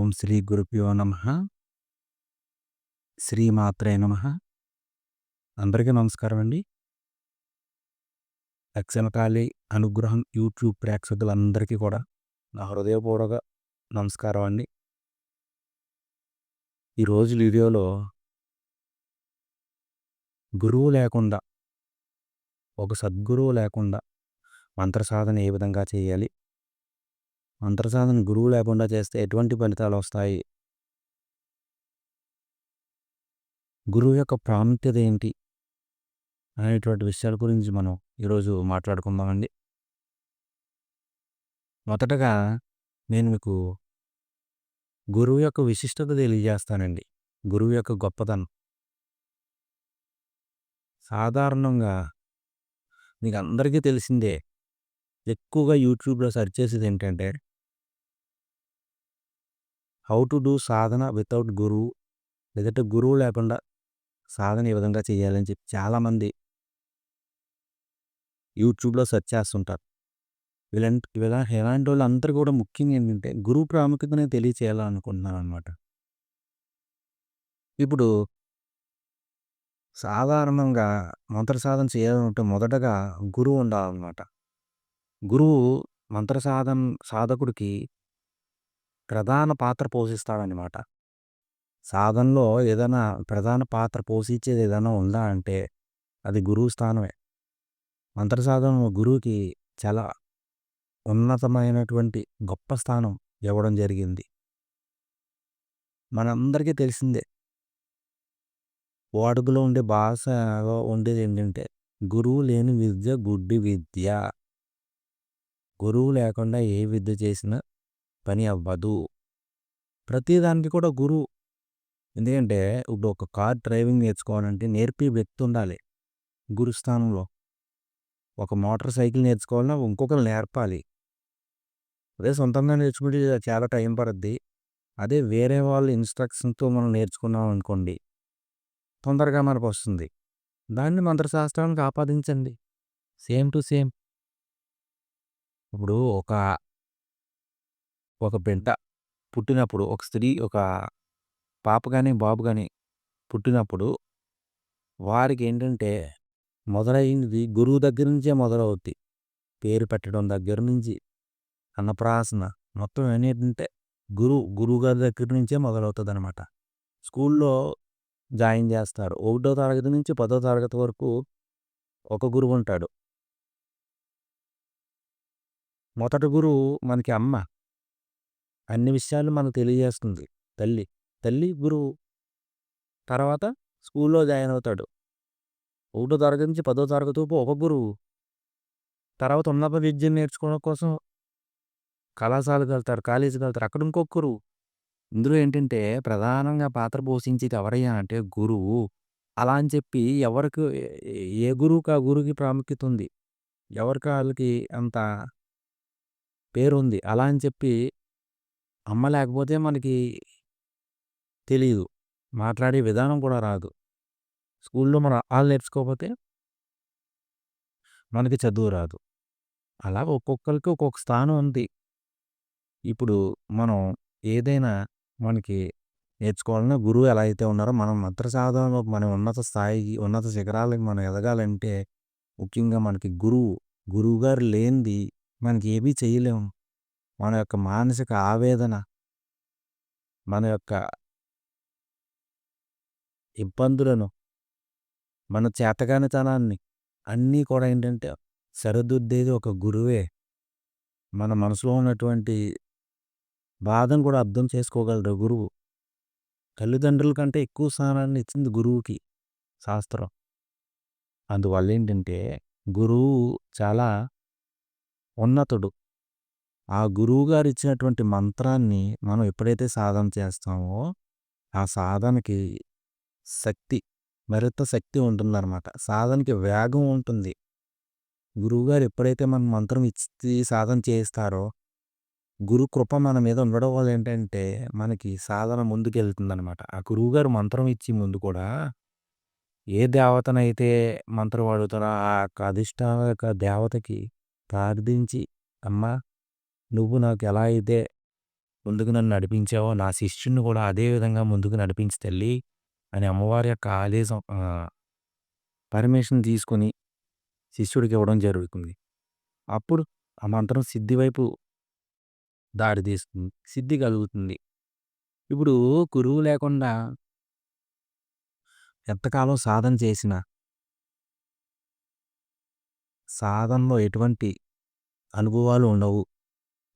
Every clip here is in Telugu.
ఓం శ్రీ గురుభ్యో నమ. శ్రీమాత్రే నమ. అందరికీ నమస్కారం అండి. దక్షిణకాళి అనుగ్రహం యూట్యూబ్ ప్రేక్షకులందరికీ కూడా నా హృదయపూర్వక నమస్కారం అండి. ఈరోజు వీడియోలో గురువు లేకుండా ఒక సద్గురువు లేకుండా మంత్ర సాధన ఏ విధంగా చేయాలి? అంతర్సాధన గురువు లేకుండా చేస్తే ఎటువంటి ఫలితాలు వస్తాయి గురువు యొక్క ప్రాముఖ్యత ఏంటి? అనేటువంటి విషయాల గురించి మనం ఈరోజు మాట్లాడుకుందామండి. మొదటగా నేను మీకు గురువు యొక్క విశిష్టత తెలియజేస్తానండి. గురువు యొక్క గొప్పతనం. సాధారణంగా మీకు అందరికీ తెలిసిందే ఎక్కువగా యూట్యూబ్లో సెర్చ్ చేసేది ఏంటంటే how to do sadhana without గురువు లేదంటే గురువు లేకుండా సాధన ఈ విధంగా చేయాలని చెప్పి చాలామంది యూట్యూబ్లో సెర్చ్ చేస్తుంటారు. వీళ్ళంటే వీళ్ళ ఎలాంటి వాళ్ళు అందరూ కూడా ముఖ్యంగా ఏంటంటే గురువు ప్రాముఖ్యతనే తెలియచేయాలనుకుంటున్నాను అనమాట ఇప్పుడు సాధారణంగా మంత్ర సాధన చేయాలంటే మొదటగా గురువు ఉండాలన్నమాట. గురువు మంత్ర సాధన సాధకుడికి ప్రధాన పాత్ర పోషిస్తాడనమాట సాధనలో ఏదైనా ప్రధాన పాత్ర పోషించేది ఏదైనా ఉందా అంటే అది గురువు స్థానమే. మంత్ర సాధన గురువుకి చాలా ఉన్నతమైనటువంటి గొప్ప స్థానం ఇవ్వడం జరిగింది. మనందరికీ తెలిసిందే. వాడుకలో ఉండే భాషలో ఉండేది ఏంటంటే గురువు లేని విద్య గుడ్డి విద్య. గురువు లేకుండా ఏ విద్య చేసినా పని అవ్వదు. ప్రతిదానికి కూడా గురువు ఎందుకంటే ఇప్పుడు ఒక కార్ డ్రైవింగ్ నేర్చుకోవాలంటే నేర్పి వ్యక్తి ఉండాలి. గురుస్థానంలో ఒక మోటార్ సైకిల్ నేర్చుకోవాలన్నా ఇంకొకరు నేర్పాలి. అదే సొంతంగా నేర్చుకుంటే చాలా టైం పడుద్ది. అదే వేరే వాళ్ళ ఇన్స్ట్రక్షన్తో మనం నేర్చుకున్నాం అనుకోండి తొందరగా మనకు వస్తుంది. దాన్ని మంత్రశాస్త్రానికి ఆపాదించండి సేమ్ టు సేమ్. ఇప్పుడు ఒక ఒక బిడ్డ పుట్టినప్పుడు ఒక స్త్రీ ఒక పాప కానీ బాబు కానీ పుట్టినప్పుడు వారికి ఏంటంటే మొదలైంది గురువు దగ్గర నుంచే మొదలవుద్ది. పేరు పెట్టడం దగ్గర నుంచి అన్నప్రాసన మొత్తం ఏంటంటే గురువు గురువు గారి దగ్గర నుంచే మొదలవుతుంది అనమాట స్కూల్లో జాయిన్ చేస్తారు. ఒకటో తరగతి నుంచి పదో తరగతి వరకు ఒక గురువు ఉంటాడు. మొదటి గురువు మనకి అమ్మ. అన్ని విషయాలు మనకు తెలియజేస్తుంది. తల్లి తల్లి గురువు తర్వాత స్కూల్లో జాయిన్ అవుతాడు. ఒకటో తరగతి నుంచి పదో తరగతి ఒక గురువు. తర్వాత ఉన్నత విద్యను నేర్చుకోవడం కోసం కళాశాలకు వెళ్తారు కాలేజీకి వెళ్తారు. అక్కడ ఇంకొక గురువు. ఇందులో ఏంటంటే ప్రధానంగా పాత్ర పోషించేది ఎవరయ్యా అంటే గురువు. అలా అని చెప్పి ఎవరికి ఏ గురువుకి ఆ గురువుకి ప్రాముఖ్యత ఉంది? ఎవరికి వాళ్ళకి అంత పేరు ఉంది అలా అని చెప్పి అమ్మ లేకపోతే మనకి తెలియదు మాట్లాడే విధానం కూడా రాదు. స్కూల్లో మన వాళ్ళు నేర్చుకోకపోతే మనకి చదువు రాదు. అలా ఒక్కొక్కరికి ఒక్కొక్క స్థానం ఉంది. ఇప్పుడు మనం ఏదైనా మనకి నేర్చుకోవాలన్నా గురువు ఎలా అయితే ఉన్నారో మనం మంత్ర సాధనలో మన ఉన్నత స్థాయికి ఉన్నత శిఖరాలకి మనం ఎదగాలంటే ముఖ్యంగా మనకి గురువు గురువు గారు లేనిది మనకి ఏమీ చేయలేము. మన యొక్క మానసిక ఆవేదన మన యొక్క ఇబ్బందులను మన చేతగానితనాన్ని అన్నీ కూడా ఏంటంటే సరిదిద్దేది ఒక గురువే. మన మనసులో ఉన్నటువంటి బాధను కూడా అర్థం చేసుకోగలరు గురువు. తల్లిదండ్రుల కంటే ఎక్కువ స్థానాన్ని ఇచ్చింది గురువుకి శాస్త్రం. అందువల్ల ఏంటంటే గురువు చాలా ఉన్నతుడు. ఆ గురువు గారు ఇచ్చినటువంటి మంత్రాన్ని మనం ఎప్పుడైతే సాధన చేస్తామో ఆ సాధనకి శక్తి మరింత శక్తి ఉంటుందన్నమాట. సాధనకి వేగం ఉంటుంది. గురువుగారు ఎప్పుడైతే మన మంత్రం ఇచ్చి సాధన చేయిస్తారో గురు కృప మన మీద ఉండడం వల్ల ఏంటంటే మనకి సాధన ముందుకు వెళ్తుందనమాట ఆ గురువుగారు మంత్రం ఇచ్చి ముందు కూడా ఏ దేవతనైతే మంత్రం వాడుతారో ఆ యొక్క అధిష్టాన దేవతకి ప్రార్థించి అమ్మ నువ్వు నాకు ఎలా అయితే ముందుకు నన్ను నడిపించావో, నా శిష్యుడిని కూడా అదే విధంగా ముందుకు నడిపించి తల్లి అని అమ్మవారి యొక్క ఆదేశం పర్మిషన్ తీసుకొని శిష్యుడికి ఇవ్వడం జరుగుతుంది. అప్పుడు ఆ మంత్రం సిద్ధి వైపు దారి తీస్తుంది. సిద్ధి కలుగుతుంది. ఇప్పుడు గురువు లేకుండా ఎంతకాలం సాధన చేసినా సాధనలో ఎటువంటి అనుభవాలు ఉండవు.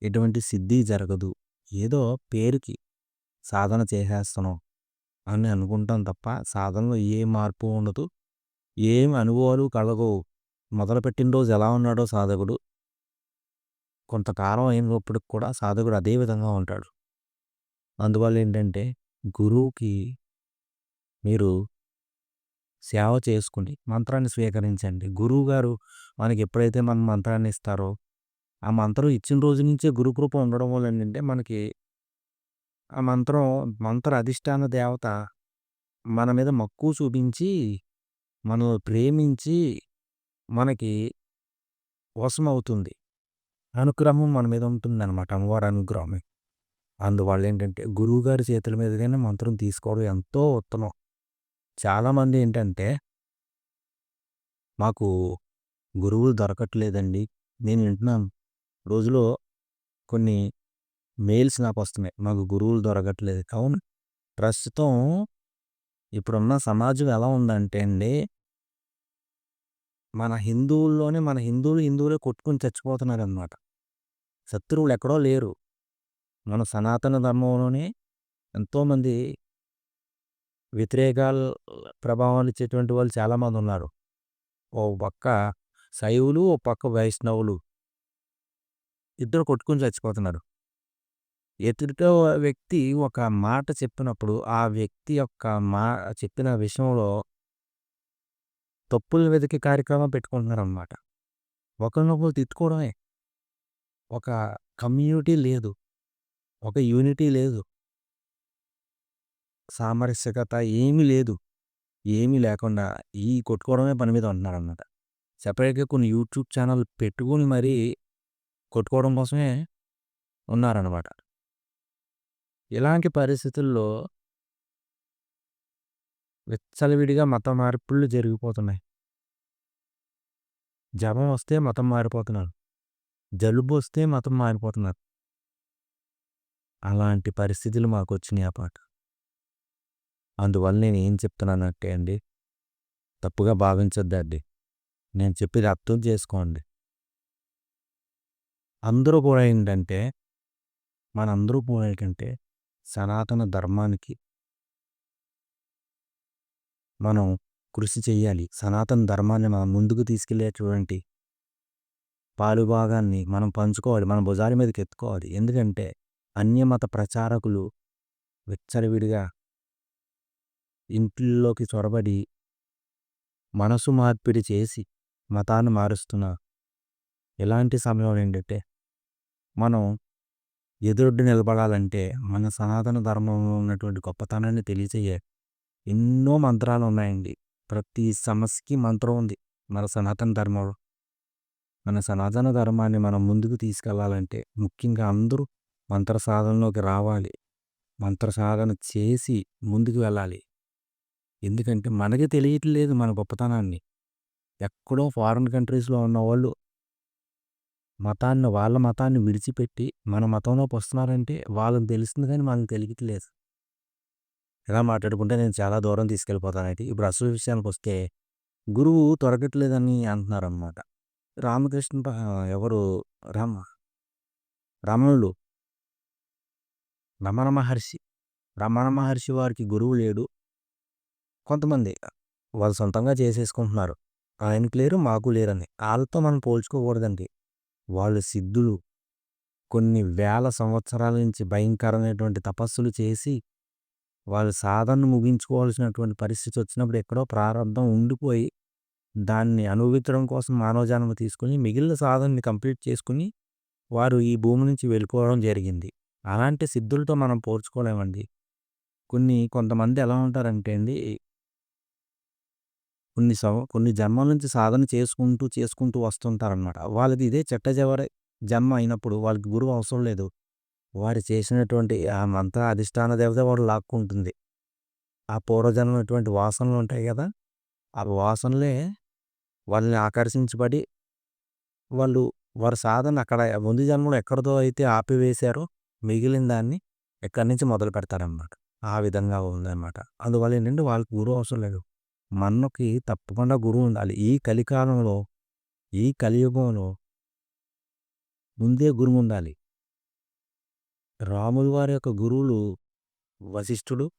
ఎటువంటి సిద్ధి జరగదు. ఏదో పేరుకి సాధన చేసేస్తున్నాం అని అనుకుంటాం తప్ప సాధనలో ఏ మార్పు ఉండదు. ఏం అనుభవాలు కలగవు. మొదలుపెట్టిన రోజు ఎలా ఉన్నాడో సాధకుడు కొంతకాలం అయినప్పటికి కూడా సాధకుడు అదే విధంగా ఉంటాడు. అందువల్ల ఏంటంటే గురువుకి మీరు సేవ చేసుకుని మంత్రాన్ని స్వీకరించండి. గురువుగారు మనకి ఎప్పుడైతే మన మంత్రాన్ని ఇస్తారో, ఆ మంత్రం ఇచ్చిన రోజు నుంచే గురుకృప ఉండడం వల్ల ఏంటంటే మనకి ఆ మంత్రం మంత్ర అధిష్టాన దేవత మన మీద మక్కువ చూపించి, మనల్ని ప్రేమించి మనకి వశమవుతుంది. అనుగ్రహం మన మీద ఉంటుందన్నమాట. అమ్మవారి అనుగ్రహం అందువల్ల ఏంటంటే గురువుగారి చేతుల మీదుగానే మంత్రం తీసుకోవడం ఎంతో ఉత్తమం. చాలామంది ఏంటంటే మాకు గురువులు దొరకట్లేదండి. నేను వింటున్నాను. రోజులో కొన్ని మెయిల్స్ నాకొస్తున్నాయి. మాకు గురువులు దొరకట్లేదు. అవును. ప్రస్తుతం ఇప్పుడున్న సమాజం ఎలా ఉందంటే అండి మన హిందువుల్లోనే మన హిందువులు హిందువులే కొట్టుకొని అన్నమాట శత్రువులు ఎక్కడో లేరు. మన సనాతన ధర్మంలోనే ఎంతోమంది వ్యతిరేకాలు ప్రభావాలు ఇచ్చేటువంటి వాళ్ళు చాలామంది ఉన్నారు. ఓ పక్క శైవులు, ఓ పక్క వైష్ణవులు. ఇద్దరు కొట్టుకొని చచ్చిపోతున్నారు. ఎదుటో వ్యక్తి ఒక మాట చెప్పినప్పుడు ఆ వ్యక్తి యొక్క మా చెప్పిన విషయంలో తప్పులు వెతికి కార్యక్రమం పెట్టుకుంటున్నారు అన్నమాట ఒకరినొకరు తిట్టుకోవడమే. ఒక కమ్యూనిటీ లేదు. ఒక యూనిటీ లేదు. సామరస్యకత ఏమీ లేదు. ఏమీ లేకుండా ఈ కొట్టుకోవడమే పని మీద ఉంటున్నారన్నమాట. సపరేట్గా కొన్ని యూట్యూబ్ ఛానల్ పెట్టుకొని మరీ కొట్టుకోవడం కోసమే ఉన్నారన్నమాట. ఇలాంటి పరిస్థితుల్లో విచ్చలవిడిగా మత మార్పులు జరిగిపోతున్నాయి. జపం వస్తే మతం మారిపోతున్నారు. జలుబు వస్తే మతం మారిపోతున్నారు. అలాంటి పరిస్థితులు మాకొచ్చినాయి ఆ పాట. అందువల్ల నేను ఏం చెప్తున్నానంటే అండి తప్పుగా భావించొద్దండి. నేను చెప్పేది అర్థం చేసుకోండి. అందరూ కూడా ఏంటంటే మనందరూ కూడా ఏంటంటే సనాతన ధర్మానికి మనం కృషి చేయాలి. సనాతన ధర్మాన్ని మనం ముందుకు తీసుకెళ్ళేటువంటి పాలుభాగాన్ని మనం పంచుకోవాలి. మన భుజాల మీదకి ఎత్తుకోవాలి. ఎందుకంటే అన్యమత ప్రచారకులు విచ్చలవిడిగా ఇంట్లోకి చొరబడి మనసు మార్పిడి చేసి మతాన్ని మారుస్తున్నారు. ఎలాంటి సమయం ఏంటంటే మనం ఎదురొడ్డి నిలబడాలంటే మన సనాతన ధర్మంలో ఉన్నటువంటి గొప్పతనాన్ని తెలియచేయాలి. ఎన్నో మంత్రాలు ఉన్నాయండి. ప్రతి సమస్యకి మంత్రం ఉంది మన సనాతన ధర్మంలో. మన సనాతన ధర్మాన్ని మనం ముందుకు తీసుకెళ్ళాలంటే ముఖ్యంగా అందరూ మంత్ర సాధనలోకి రావాలి. మంత్ర సాధన చేసి ముందుకు వెళ్ళాలి. ఎందుకంటే మనకి తెలియట్లేదు మన గొప్పతనాన్ని. ఎక్కడో ఫారిన్ కంట్రీస్‌లో ఉన్న వాళ్ళు మతాన్ని వాళ్ళ మతాన్ని విడిచిపెట్టి మన మతంలోకి వస్తున్నారంటే వాళ్ళకి తెలుస్తుంది కానీ మనకు తెలియట్లేదు. ఇలా మాట్లాడుకుంటే నేను చాలా దూరం తీసుకెళ్ళిపోతానంటే ఇప్పుడు అసలు విషయానికి వస్తే గురువు దొరకట్లేదని అంటున్నారన్నమాట. రామకృష్ణ ఎవరు రామ రమణులు రమణ మహర్షి. రమణ మహర్షి వారికి గురువు లేడు. కొంతమంది వాళ్ళు సొంతంగా చేసేసుకుంటున్నారు. ఆయనకి లేరు, మాకు లేరని. వాళ్ళతో మనం పోల్చుకోకూడదండి. వాళ్ళు సిద్ధులు. కొన్ని వేల సంవత్సరాల నుంచి భయంకరమైనటువంటి తపస్సులు చేసి వాళ్ళు సాధనను ముగించుకోవాల్సినటువంటి పరిస్థితి వచ్చినప్పుడు ఎక్కడో ప్రారంభం ఉండిపోయి దాన్ని అనుభవించడం కోసం మానవ జన్మ తీసుకొని మిగిలిన సాధనని కంప్లీట్ చేసుకొని వారు ఈ భూమి నుంచి వెళ్ళిపోవడం జరిగింది. అలాంటి సిద్ధులతో మనం పోల్చుకోలేమండి. కొన్ని కొంతమంది ఎలా ఉంటారంటే అండి కొన్ని సం కొన్ని జన్మల నుంచి సాధన చేసుకుంటూ, చేసుకుంటూ వస్తుంటారనమాట. వాళ్ళది ఇదే చిట్ట చివరి జన్మ అయినప్పుడు వాళ్ళకి గురువు అవసరం లేదు. వారు చేసినటువంటి ఆ మంత్ర అధిష్టాన దేవత వాడు లాక్కుంటుంది. ఆ పూర్వజన్మటువంటి వాసనలు ఉంటాయి కదా! ఆ వాసనలే వాళ్ళని ఆకర్షించబడి వాళ్ళు వారి సాధన అక్కడ ముందు జన్మలో ఎక్కడితో అయితే ఆపివేశారో మిగిలిన దాన్ని ఎక్కడి నుంచి మొదలు పెడతారనమాట. ఆ విధంగా ఉందన్నమాట. అందువల్ల ఏంటంటే వాళ్ళకి గురువు అవసరం లేదు. మనకి తప్పకుండా గురువు ఉండాలి. ఈ కలికాలంలో, ఈ కలియుగంలో ముందే గురువు ఉండాలి. రాములు వారి యొక్క గురువులు వశిష్ఠుడు,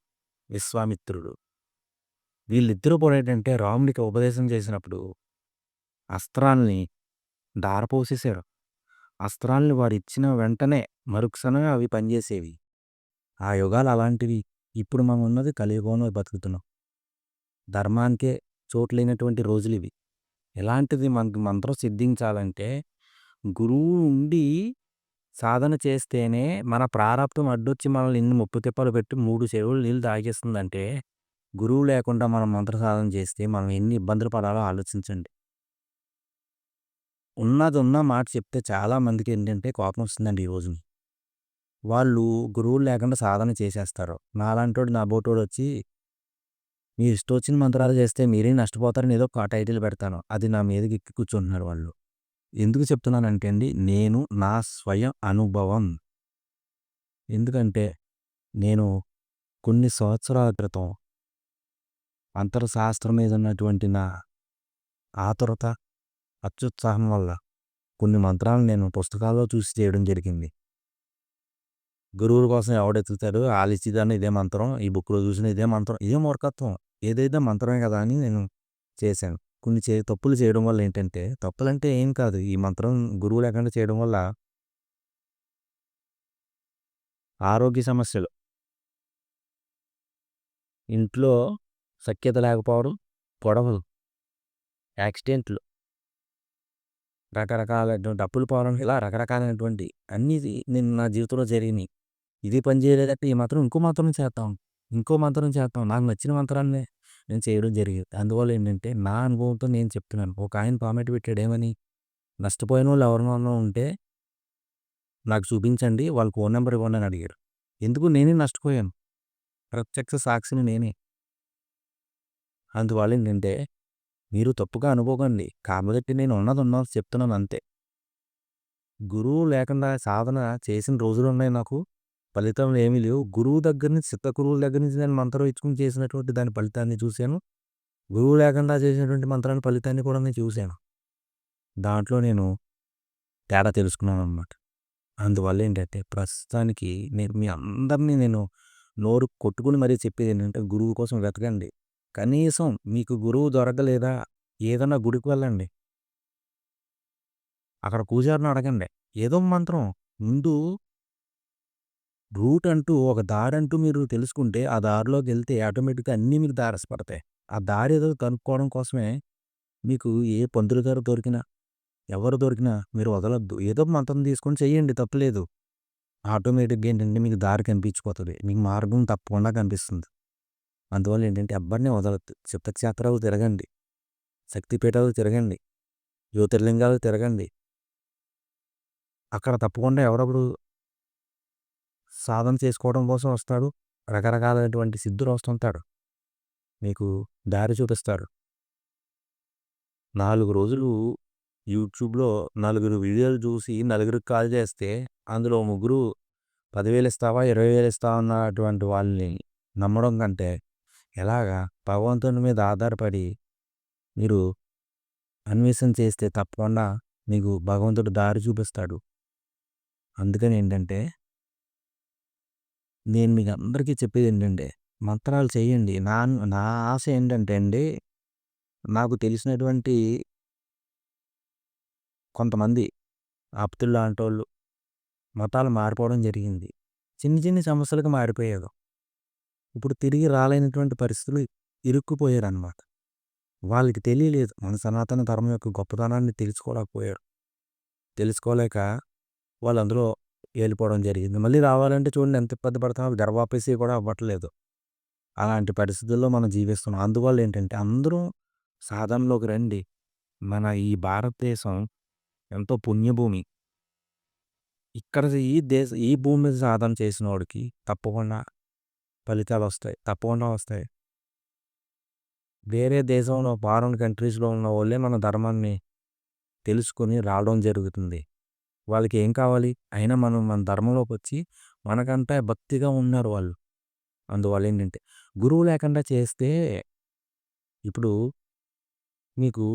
విశ్వామిత్రుడు. వీళ్ళిద్దరూ కూడా ఏంటంటే రాముడికి ఉపదేశం చేసినప్పుడు అస్త్రాల్ని దారపోసేసారు అస్త్రాల్ని వారు ఇచ్చిన వెంటనే మరుక్షణమే అవి పనిచేసేవి. ఆ యుగాలు అలాంటివి. ఇప్పుడు మనం ఉన్నది కలియుగంలో బతుకుతున్నాం. ధర్మానికే చోటు లేనటువంటి ఇవి ఎలాంటిది మనకి మంత్రం సిద్ధించాలంటే గురువు ఉండి సాధన చేస్తేనే మన ప్రారంభం అడ్డొచ్చి మనల్ని ఇన్ని ముప్పు తిప్పలు పెట్టి మూడు చెరువులు నీళ్ళు తాగేస్తుందంటే గురువు లేకుండా మనం మంత్ర సాధన చేస్తే మనం ఎన్ని ఇబ్బందులు పడాలో ఆలోచించండి. ఉన్నది ఉన్న మాట చెప్తే చాలా మందికి ఏంటంటే కోపం వస్తుందండి ఈ రోజు వాళ్ళు గురువులు లేకుండా సాధన చేసేస్తారు. నాలాంటోడు నా బోటోడు వచ్చి మీ ఇష్టం వచ్చిన మంత్రాలు చేస్తే మీరే నష్టపోతారని ఏదో ఒక టైటిల్ పెడతాను. అది నా మీదకి ఎక్కి కూర్చుంటున్నారు వాళ్ళు. ఎందుకు చెప్తున్నానంటే అండి నేను నా స్వయం అనుభవం. ఎందుకంటే నేను కొన్ని సంవత్సరాల క్రితం అంతర్శాస్త్రం మీద ఉన్నటువంటి నా ఆతురత, అత్యుత్సాహం వల్ల కొన్ని మంత్రాలు నేను పుస్తకాల్లో చూసి చేయడం జరిగింది. గురువుల కోసం ఎవడెత్తుతాడు ఆలిచిదాన్ని ఇదే మంత్రం ఈ బుక్లో చూసిన ఇదే మంత్రం ఇదే మూర్ఖత్వం ఏదైతే మంత్రమే కదా అని నేను చేశాను. కొన్ని చే తప్పులు చేయడం వల్ల ఏంటంటే తప్పులంటే ఏం కాదు. ఈ మంత్రం గురువు లేకుండా చేయడం వల్ల ఆరోగ్య సమస్యలు. ఇంట్లో సఖ్యత లేకపోవడం గొడవలు యాక్సిడెంట్లు. రకరకాలైనటువంటి అప్పులు పోవడం ఇలా రకరకాలైనటువంటి అన్నీ నేను నా జీవితంలో జరిగినాయి. ఇది పని చేయలేదంటే ఈ మాత్రం ఇంకో మాత్రం చేస్తాం ఇంకో మంత్రం చేస్తాం నాకు నచ్చిన మంత్రాన్ని నేను చేయడం జరిగింది. అందువల్ల ఏంటంటే నా అనుభవంతో నేను చెప్తున్నాను. ఒక ఆయన కామెంట్ పెట్టాడు ఏమని నష్టపోయిన వాళ్ళు ఎవరినో ఉంటే నాకు చూపించండి వాళ్ళ ఫోన్ నెంబర్ ఇవ్వండి అని అడిగారు. ఎందుకు నేనే నష్టపోయాను. ప్రత్యక్ష సాక్షిని నేనే. అందువల్ల ఏంటంటే మీరు తప్పుగా అనుకోకండి. కాబట్టి నేను ఉన్నది ఉన్నది చెప్తున్నాను అంతే. గురువు లేకుండా సాధన చేసిన రోజులు ఉన్నాయి నాకు. ఫలితం ఏమీ లేవు. గురువు దగ్గర నుంచి సిద్ధ గురువుల దగ్గర నుంచి నేను మంత్రం ఇచ్చుకుని చేసినటువంటి దాని ఫలితాన్ని చూశాను. గురువు లేకుండా చేసినటువంటి మంత్రాన్ని ఫలితాన్ని కూడా నేను చూశాను. దాంట్లో నేను తేడా తెలుసుకున్నాను అనమాట. అందువల్ల ఏంటంటే ప్రస్తుతానికి నేను మీ అందరినీ నేను నోరు కొట్టుకుని మరీ చెప్పేది ఏంటంటే గురువు కోసం వెతకండి. కనీసం మీకు గురువు దొరకలేదా ఏదన్నా గుడికి వెళ్ళండి. అక్కడ పూజారిని అడగండి. ఏదో మంత్రం ముందు రూట్ అంటూ ఒక దారి అంటూ మీరు తెలుసుకుంటే ఆ దారిలోకి వెళ్తే ఆటోమేటిక్గా అన్నీ మీకు దారసపడతాయి. ఆ దారి ఏదో కనుక్కోవడం కోసమే మీకు ఏ పంతులు గారు దొరికినా ఎవరు దొరికినా మీరు వదలొద్దు. ఏదో మంత్రం తీసుకొని చెయ్యండి తప్పులేదు. ఆటోమేటిక్గా ఏంటంటే మీకు దారి కనిపించిపోతుంది. మీకు మార్గం తప్పకుండా కనిపిస్తుంది. అందువల్ల ఏంటంటే ఎవ్వరిని వదలొద్దు. చిత్తక్షేత్రాలు తిరగండి. శక్తిపీఠాలు తిరగండి. జ్యోతిర్లింగాలు తిరగండి. అక్కడ తప్పకుండా ఎవరొకరు సాధన చేసుకోవడం కోసం వస్తాడు. రకరకాలైనటువంటి సిద్ధులు వస్తుంటాడు. మీకు దారి చూపిస్తాడు నాలుగు రోజులు యూట్యూబ్‌లో నలుగురు వీడియోలు చూసి నలుగురికి కాల్ చేస్తే అందులో ముగ్గురు పదివేలు ఇస్తావా? ఇరవై వేలు ఇస్తావా? అన్నటువంటి వాళ్ళని నమ్మడం కంటే ఎలాగా భగవంతుని మీద ఆధారపడి మీరు అన్వేషణ చేస్తే తప్పకుండా మీకు భగవంతుడు దారి చూపిస్తాడు. అందుకని ఏంటంటే నేను మీకు అందరికీ చెప్పేది ఏంటంటే మంత్రాలు చేయండి. నా నా ఆశ ఏంటంటే అండి నాకు తెలిసినటువంటి కొంతమంది ఆప్తులు వాళ్ళు మతాలు మారిపోవడం జరిగింది. చిన్ని చిన్ని సమస్యలకు మారిపోయారు. ఇప్పుడు తిరిగి రాలేనటువంటి పరిస్థితులు ఇరుక్కుపోయారు అనమాట వాళ్ళకి తెలియలేదు. మన సనాతన ధర్మం యొక్క గొప్పతనాన్ని తెలుసుకోలేకపోయారు. తెలుసుకోలేక వాళ్ళు అందులో వెళ్ళిపోవడం జరిగింది. మళ్ళీ రావాలంటే చూడండి ఎంత ఇబ్బంది పడుతున్నారో గర్భాపేసి కూడా అవ్వట్లేదు. అలాంటి పరిస్థితుల్లో మనం జీవిస్తున్నాం. అందువల్ల ఏంటంటే అందరూ సాధనలోకి రండి. మన ఈ భారతదేశం ఎంతో పుణ్యభూమి. ఇక్కడ ఈ దేశ ఈ భూమి మీద సాధన చేసినోడికి తప్పకుండా ఫలితాలు వస్తాయి తప్పకుండా వస్తాయి వేరే దేశంలో ఫారెన్ కంట్రీస్లో ఉన్న వాళ్ళే మన ధర్మాన్ని తెలుసుకొని రావడం జరుగుతుంది వాళ్ళకి ఏం కావాలి? అయినా మనం మన ధర్మంలోకి వచ్చి మనకంటే భక్తిగా ఉన్నారు వాళ్ళు. అందువల్ల ఏంటంటే గురువు లేకుండా చేస్తే ఇప్పుడు మీకు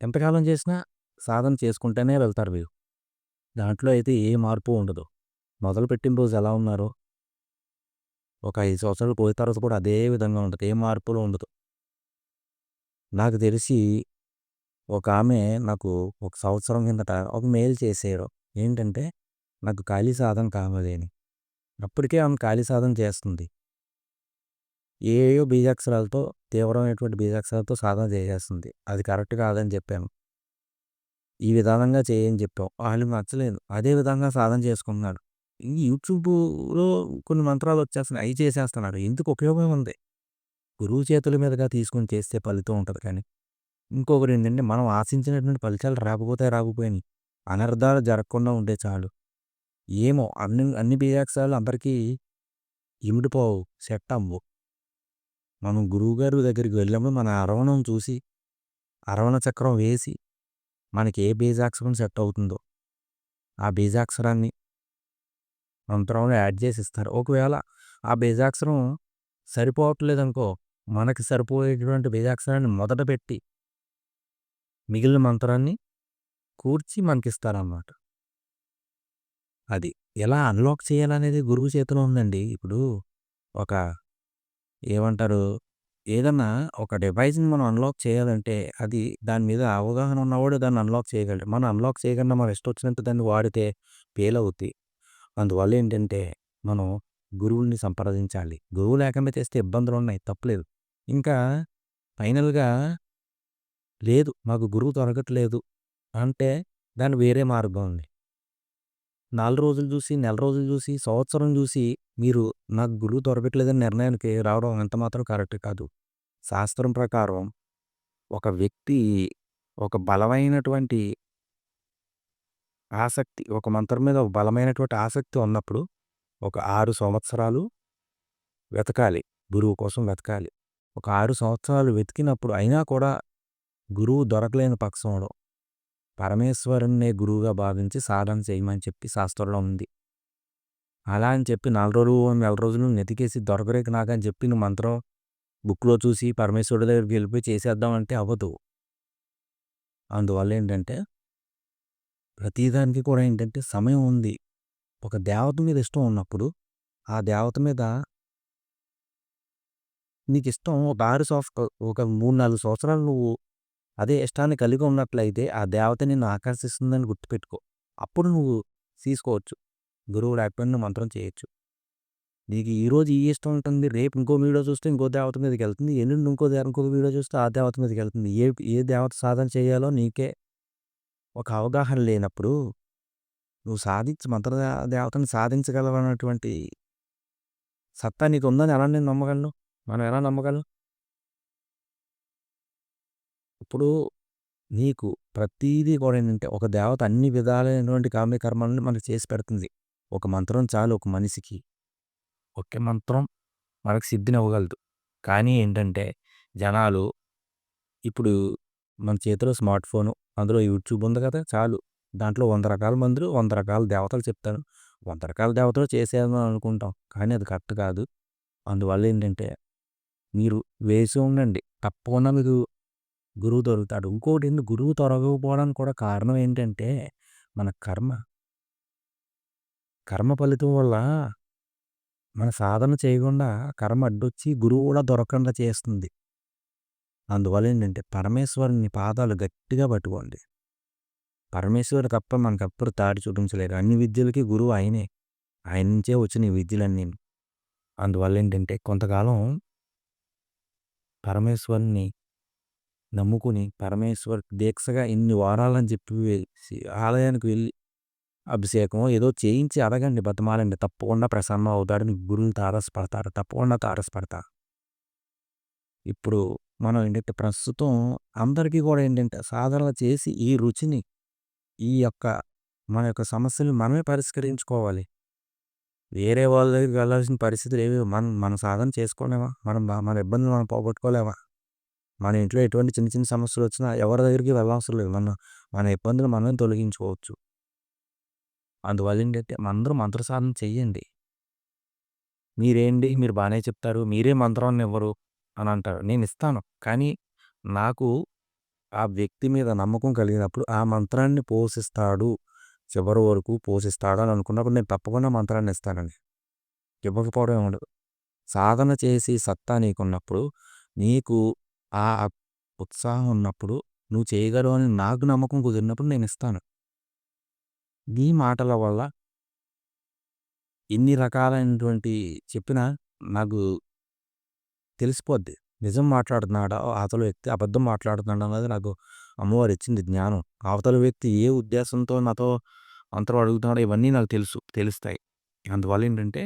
ఎంతకాలం చేసినా సాధన చేసుకుంటూనే వెళ్తారు మీరు. దాంట్లో అయితే ఏ మార్పు ఉండదు. మొదలు పెట్టిన రోజు ఎలా ఉన్నారో ఒక ఐదు సంవత్సరాలు పోయిన తర్వాత కూడా అదే విధంగా ఉంటుంది ఏ మార్పులు ఉండదు. నాకు తెలిసి ఒక ఆమె నాకు ఒక సంవత్సరం కిందట ఒక మెయిల్ చేసారు. ఏంటంటే నాకు ఖాళీ సాధన కావాలి అని అప్పటికే ఆమె ఖాళీ సాధన చేస్తుంది. ఏయో బీజాక్షరాలతో తీవ్రమైనటువంటి బీజాక్షరాలతో సాధన చేసేస్తుంది. అది కరెక్ట్ కాదని చెప్పాను. ఈ విధానంగా చేయని చెప్పాం. వాళ్ళు నచ్చలేదు. అదే విధంగా సాధన చేసుకున్నాడు. యూట్యూబ్లో కొన్ని మంత్రాలు వచ్చేస్తున్నాయి. అవి చేసేస్తున్నాడు. ఎందుకు ఉపయోగం ఉంది? గురువు చేతుల మీదుగా తీసుకొని చేస్తే ఫలితం ఉంటుంది కానీ. ఇంకొకటి ఏంటంటే మనం ఆశించినటువంటి ఫలితాలు రాకపోతే రాకపోయినాయి. అనర్థాలు జరగకుండా ఉంటే చాలు. ఏమో అన్ని అన్ని బీజాక్షరాలు అందరికీ ఇమిడిపోవు సెట్ అవ్వు. మనం గురువుగారి దగ్గరికి వెళ్ళినప్పుడు మన అరవణం చూసి అరవణ చక్రం వేసి మనకి ఏ బీజాక్షరం సెట్ అవుతుందో ఆ బీజాక్షరాన్ని మంత్రంలో యాడ్ చేసి ఇస్తారు ఒకవేళ ఆ బీజాక్షరం సరిపోవట్లేదనుకో మనకి సరిపోయేటువంటి బీజాక్షరాన్ని మొదట పెట్టి మిగిలిన మంత్రాన్ని కూర్చి మనకిస్తారన్నమాట. అది ఎలా అన్లాక్ చేయాలనేది గురువు చేతిలో ఉందండి. ఇప్పుడు ఒక ఏమంటారు ఏదన్నా ఒక డివైస్ని మనం అన్లాక్ చేయాలంటే అది దాని మీద అవగాహన ఉన్నవాడు దాన్ని అన్లాక్ చేయగలడు. మనం అన్లాక్ చేయకుండా మనం ఇష్టం వచ్చినంత దాన్ని వాడితే ఫెయిల్ అవుద్ది. అందువల్ల ఏంటంటే మనం గురువుల్ని సంప్రదించాలి. గురువు లేకుండా చేస్తే ఇబ్బందులు ఉన్నాయి తప్పలేదు. ఇంకా ఫైనల్గా లేదు మాకు గురువు దొరకట్లేదు అంటే దాని వేరే మార్గం ఉంది నాలుగు రోజులు చూసి నెల రోజులు చూసి సంవత్సరం చూసి మీరు నాకు గురువు దొరకట్లేదని నిర్ణయానికి రావడం ఎంత మాత్రం కరెక్ట్ కాదు. శాస్త్రం ప్రకారం ఒక వ్యక్తి ఒక బలమైనటువంటి ఆసక్తి ఒక మంత్రం మీద ఒక బలమైనటువంటి ఆసక్తి ఉన్నప్పుడు ఒక ఆరు సంవత్సరాలు వెతకాలి గురువు కోసం వెతకాలి. ఒక ఆరు సంవత్సరాలు వెతికినప్పుడు అయినా కూడా గురువు దొరకలేని పక్షంలో పరమేశ్వరుణ్ణే గురువుగా భావించి సాధన చేయమని చెప్పి శాస్త్రంలో ఉంది. అలా అని చెప్పి నాలుగు రోజులు నెల రోజులు నెతికేసి దొరకరేక నాకని చెప్పి నువ్వు మంత్రం బుక్లో చూసి పరమేశ్వరుడి దగ్గరికి వెళ్ళిపోయి చేసేద్దామంటే అవ్వదు. అందువల్ల ఏంటంటే ప్రతిదానికి కూడా ఏంటంటే సమయం ఉంది. ఒక దేవత మీద ఇష్టం ఉన్నప్పుడు ఆ దేవత మీద నీకు ఇష్టం ఒక ఆరు సంవత్సరం ఒక మూడు నాలుగు సంవత్సరాలు నువ్వు అదే ఇష్టాన్ని కలిగి ఉన్నట్లయితే ఆ దేవత నిన్ను ఆకర్షిస్తుందని గుర్తుపెట్టుకో. అప్పుడు నువ్వు తీసుకోవచ్చు. గురువు లేకపోయినా మంత్రం చేయొచ్చు. నీకు ఈరోజు ఈ ఇష్టం ఉంటుంది రేపు ఇంకో వీడియో చూస్తే ఇంకో దేవత మీదకి వెళ్తుంది ఎల్లుండి ఇంకో ఇంకో వీడియో చూస్తే ఆ దేవత మీదకి వెళ్తుంది. ఏ ఏ దేవత సాధన చేయాలో నీకే ఒక అవగాహన లేనప్పుడు నువ్వు సాధించి మంత్ర దేవతని సాధించగలవన్నటువంటి సత్తా నీకు ఉందని ఎలా నేను నమ్మగలను? మనం ఎలా నమ్మగలం? ఇప్పుడు నీకు ప్రతీదీ కూడా ఏంటంటే ఒక దేవత అన్ని విధాలైనటువంటి కామ్య కర్మలను మనకు చేసి పెడుతుంది. ఒక మంత్రం చాలు ఒక మనిషికి. ఒకే మంత్రం మనకు సిద్ధిని ఇవ్వగలదు. కానీ ఏంటంటే జనాలు ఇప్పుడు మన చేతిలో స్మార్ట్ ఫోను అందులో యూట్యూబ్ ఉంది కదా చాలు. దాంట్లో వంద రకాల మందులు వంద రకాల దేవతలు చెప్తాను వంద రకాల దేవతలు చేసేదని అనుకుంటాం. కానీ అది కరెక్ట్ కాదు. అందువల్ల ఏంటంటే మీరు వేసి ఉండండి. తప్పకుండా మీకు గురువు దొరుకుతాడు. ఇంకోటి ఎందుకు గురువు తొరగకపోవడానికి కూడా కారణం ఏంటంటే మన కర్మ. కర్మ ఫలితం వల్ల మన సాధన చేయకుండా కర్మ అడ్డొచ్చి గురువు కూడా దొరకకుండా చేస్తుంది. అందువల్ల ఏంటంటే పరమేశ్వరుని పాదాలు గట్టిగా పట్టుకోండి. పరమేశ్వరు తప్ప మనకప్పుడు తాడి చూపించలేరు. అన్ని విద్యలకి గురువు ఆయనే. ఆయన నుంచే వచ్చిన ఈ విద్యలన్నీ. అందువల్ల ఏంటంటే కొంతకాలం పరమేశ్వరుని నమ్ముకుని పరమేశ్వర్ దీక్షగా ఇన్ని వారాలని చెప్పి ఆలయానికి వెళ్ళి అభిషేకం ఏదో చేయించి అడగండి బతమాలండి. తప్పకుండా ప్రసన్నం అవుతాడు మీ గురువుని తారసపడతారు తప్పకుండా తారసపడతారు ఇప్పుడు మనం ఏంటంటే ప్రస్తుతం అందరికీ కూడా ఏంటంటే సాధనలు చేసి ఈ రుచిని ఈ యొక్క మన యొక్క సమస్యలు మనమే పరిష్కరించుకోవాలి. వేరే వాళ్ళ దగ్గరికి వెళ్ళాల్సిన పరిస్థితులు ఏవి మనం మన సాధన చేసుకోలేమా మనం మన ఇబ్బందులు మనం పోగొట్టుకోలేమా మన ఇంట్లో ఎటువంటి చిన్న చిన్న సమస్యలు వచ్చినా ఎవరి దగ్గరికి వెళ్ళవసరం లేదు. మన మన ఇబ్బందులు మనమే తొలగించుకోవచ్చు. అందువల్ల ఏంటంటే అందరూ మంత్ర సాధన చెయ్యండి. మీరేంటి? మీరు బాగానే చెప్తారు. మీరే మంత్రాన్ని ఇవ్వరు అని అంటారు. నేను ఇస్తాను. కానీ నాకు ఆ వ్యక్తి మీద నమ్మకం కలిగినప్పుడు ఆ మంత్రాన్ని పోషిస్తాడు. చివరి వరకు పోషిస్తాడు అని అనుకున్నప్పుడు నేను తప్పకుండా మంత్రాన్ని ఇస్తానండి. ఇవ్వకపోవడం ఉండదు. సాధన చేసి సత్తా నీకున్నప్పుడు నీకు ఆ ఉత్సాహం ఉన్నప్పుడు నువ్వు చేయగలవు అని నాకు నమ్మకం కుదిరినప్పుడు నేను ఇస్తాను. నీ మాటల వల్ల ఎన్ని రకాలైనటువంటి చెప్పినా నాకు తెలిసిపోద్ది. నిజం మాట్లాడుతున్నాడా? అవతల వ్యక్తి అబద్ధం మాట్లాడుతున్నాడు అన్నది నాకు అమ్మవారు ఇచ్చింది జ్ఞానం. అవతల వ్యక్తి ఏ ఉద్దేశంతో నాతో అంతరం అడుగుతున్నాడో ఇవన్నీ నాకు తెలుసు తెలుస్తాయి. అందువల్ల ఏంటంటే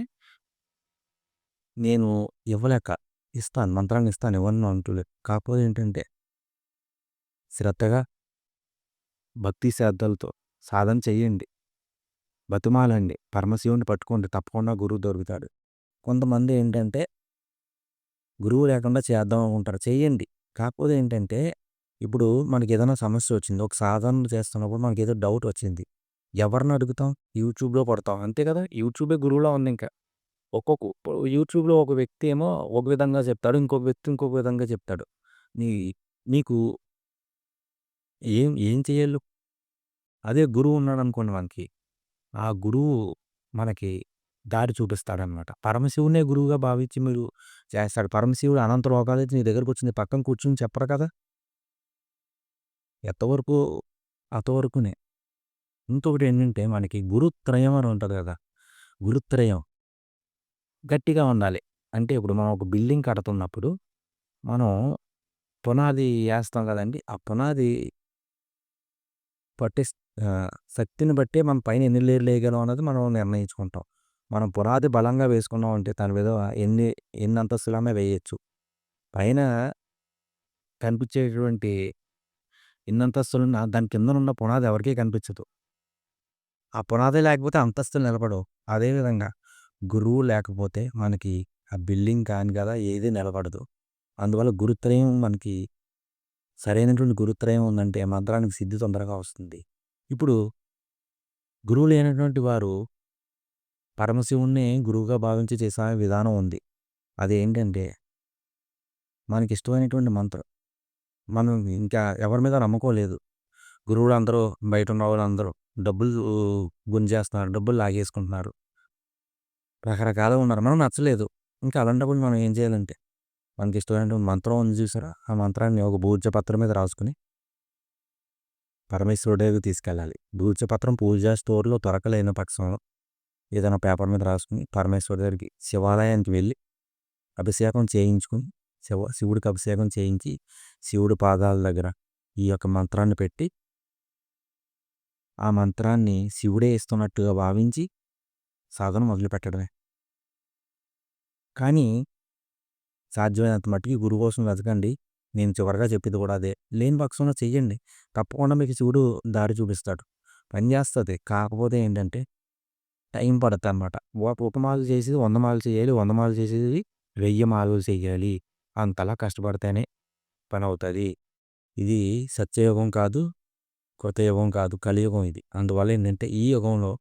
నేను ఇవ్వలేక ఇస్తాను మంత్రాన్ని ఇస్తాను ఇవ్వను అంటులేదు. కాకపోతే ఏంటంటే శ్రద్ధగా భక్తి శ్రద్ధలతో సాధన చేయండి. బతుమాలండి. పరమశివుని పట్టుకోండి. తప్పకుండా గురువు దొరుకుతాడు. కొంతమంది ఏంటంటే గురువు లేకుండా చేద్దాం అనుకుంటారు. చేయండి. కాకపోతే ఏంటంటే ఇప్పుడు మనకి ఏదైనా సమస్య వచ్చింది. ఒక సాధన చేస్తున్నప్పుడు మనకి ఏదో డౌట్ వచ్చింది. ఎవరిని అడుగుతాం? యూట్యూబ్లో పడతాం. అంతే కదా? యూట్యూబే గురువులా ఉంది ఇంకా. ఒక్కొక్క యూట్యూబ్లో ఒక వ్యక్తి ఏమో ఒక విధంగా చెప్తాడు ఇంకొక వ్యక్తి ఇంకొక విధంగా చెప్తాడు. నీ నీకు ఏం ఏం చేయాలి అదే గురువు ఉన్నాడు అనుకోండి మనకి. ఆ గురువు మనకి దారి చూపిస్తాడనమాట. పరమశివునే గురువుగా భావించి మీరు చేస్తాడు. పరమశివుడు అనంత లోకాలు నీ దగ్గరకు వచ్చింది. పక్కన కూర్చుని చెప్పరు కదా? ఎంతవరకు అంతవరకునే. ఇంకొకటి ఏంటంటే మనకి గురుత్రయం అని ఉంటుంది కదా? గురుత్రయం. గట్టిగా ఉండాలి. అంటే ఇప్పుడు మనం ఒక బిల్డింగ్ కడుతున్నప్పుడు మనం పునాది వేస్తాం కదండి. ఆ పునాది పట్టే శక్తిని బట్టే మనం పైన ఎన్ని లేయర్లు వేయగలం అన్నది మనం నిర్ణయించుకుంటాం. మనం పునాది బలంగా వేసుకున్నాం అంటే దాని మీద ఎన్ని ఎన్ని అంతస్తులమే వేయచ్చు. పైన కనిపించేటువంటి ఎన్ని అంతస్తులున్నా దాని కింద ఉన్న పునాది ఎవరికీ కనిపించదు. ఆ పునాది లేకపోతే అంతస్తులు నిలబడవు. అదేవిధంగా గురువు లేకపోతే మనకి ఆ బిల్డింగ్ కానీ కదా ఏది నిలబడదు. అందువల్ల గురుత్రయం మనకి సరైనటువంటి గురుత్రయం ఉందంటే మంత్రానికి సిద్ధి తొందరగా వస్తుంది. ఇప్పుడు గురువు లేనటువంటి వారు పరమశివుణ్ణి గురువుగా భావించి చేసే విధానం ఉంది. అదేంటంటే మనకి ఇష్టమైనటువంటి మంత్రం. మనం ఇంకా ఎవరి మీద నమ్ముకోలేదు గురువులు అందరూ బయట ఉన్న వాళ్ళందరూ డబ్బులు గుంజేస్తున్నారు డబ్బులు లాగేసుకుంటున్నారు. రకరకాలుగా ఉన్నారు. మనం నచ్చలేదు. ఇంకా అలాంటప్పుడు మనం ఏం చేయాలంటే మనకి ఇష్టమైనటువంటి మంత్రం ఉంది చూసారా? ఆ మంత్రాన్ని ఒక భూజ పత్రం మీద రాసుకుని పరమేశ్వరుడి దగ్గరికి తీసుకెళ్ళాలి. భూజ పత్రం పూజా స్టోర్లో దొరకలేని పక్షంలో ఏదైనా పేపర్ మీద రాసుకుని పరమేశ్వరుడి దగ్గరికి శివాలయానికి వెళ్ళి అభిషేకం చేయించుకుని శివ శివుడికి అభిషేకం చేయించి శివుడి పాదాల దగ్గర ఈ యొక్క మంత్రాన్ని పెట్టి ఆ మంత్రాన్ని శివుడే ఇస్తున్నట్టుగా భావించి సాధన మొదలుపెట్టడమే. కానీ సాధ్యమైనంత మట్టుకి గురువు కోసం వెతకండి. నేను చివరిగా చెప్పేది కూడా అదే. లేని పక్షంలో చెయ్యండి. తప్పకుండా మీకు శివుడు దారి చూపిస్తాడు. పని చేస్తుంది. కాకపోతే ఏంటంటే టైం పడుతుంది అనమాట ఒక మాలు చేసేది వంద మాలు చేయాలి వంద మాలు చేసేది వెయ్యి మాలు చేయాలి. అంతలా కష్టపడితేనే పని అవుతుంది ఇది సత్యయుగం కాదు కొత్త యుగం కాదు కలియుగం ఇది. అందువల్ల ఏంటంటే ఈ యుగంలో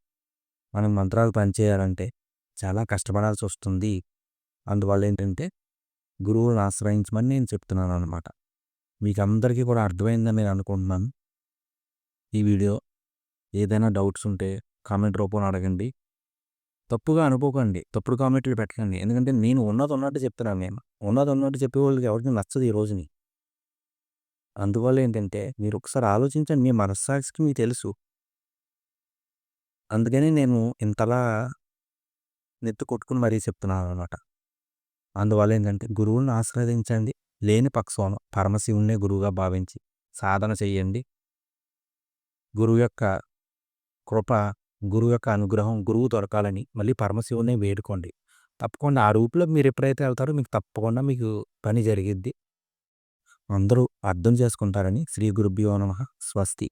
మనం మంత్రాలు పనిచేయాలంటే చాలా కష్టపడాల్సి వస్తుంది. అందువల్ల ఏంటంటే గురువులను ఆశ్రయించమని నేను చెప్తున్నాను అనమాట మీకు అందరికీ కూడా అర్థమైందని నేను అనుకుంటున్నాను. ఈ వీడియో ఏదైనా డౌట్స్ ఉంటే కామెంట్ రూపంలో అడగండి. తప్పుగా అనుకోకండి. తప్పుడు కామెంట్లు పెట్టకండి. ఎందుకంటే నేను ఉన్నది ఉన్నట్టు చెప్తున్నాను నేను. ఉన్నది ఉన్నట్టు చెప్పే వాళ్ళకి ఎవరికి నచ్చదు ఈ రోజుని. అందువల్ల ఏంటంటే మీరు ఒకసారి ఆలోచించండి. మీ మనస్సాక్షికి మీకు తెలుసు. అందుకని నేను ఇంతలా నెత్తి కొట్టుకుని మరీ చెప్తున్నాను అనమాట అందువల్ల ఏంటంటే గురువుని ఆశ్రవదించండి లేని పక్షంలో పరమశివుణ్ణే గురువుగా భావించి సాధన చెయ్యండి గురువు యొక్క కృప గురువు యొక్క అనుగ్రహం గురువు దొరకాలని మళ్ళీ పరమశివునే వేడుకోండి. తప్పకుండా ఆ రూపులో మీరు ఎప్పుడైతే వెళ్తారో మీకు తప్పకుండా మీకు పని జరిగిద్ది. అందరూ అర్థం చేసుకుంటారని శ్రీ గురుభ్యో నమ. స్వస్తి.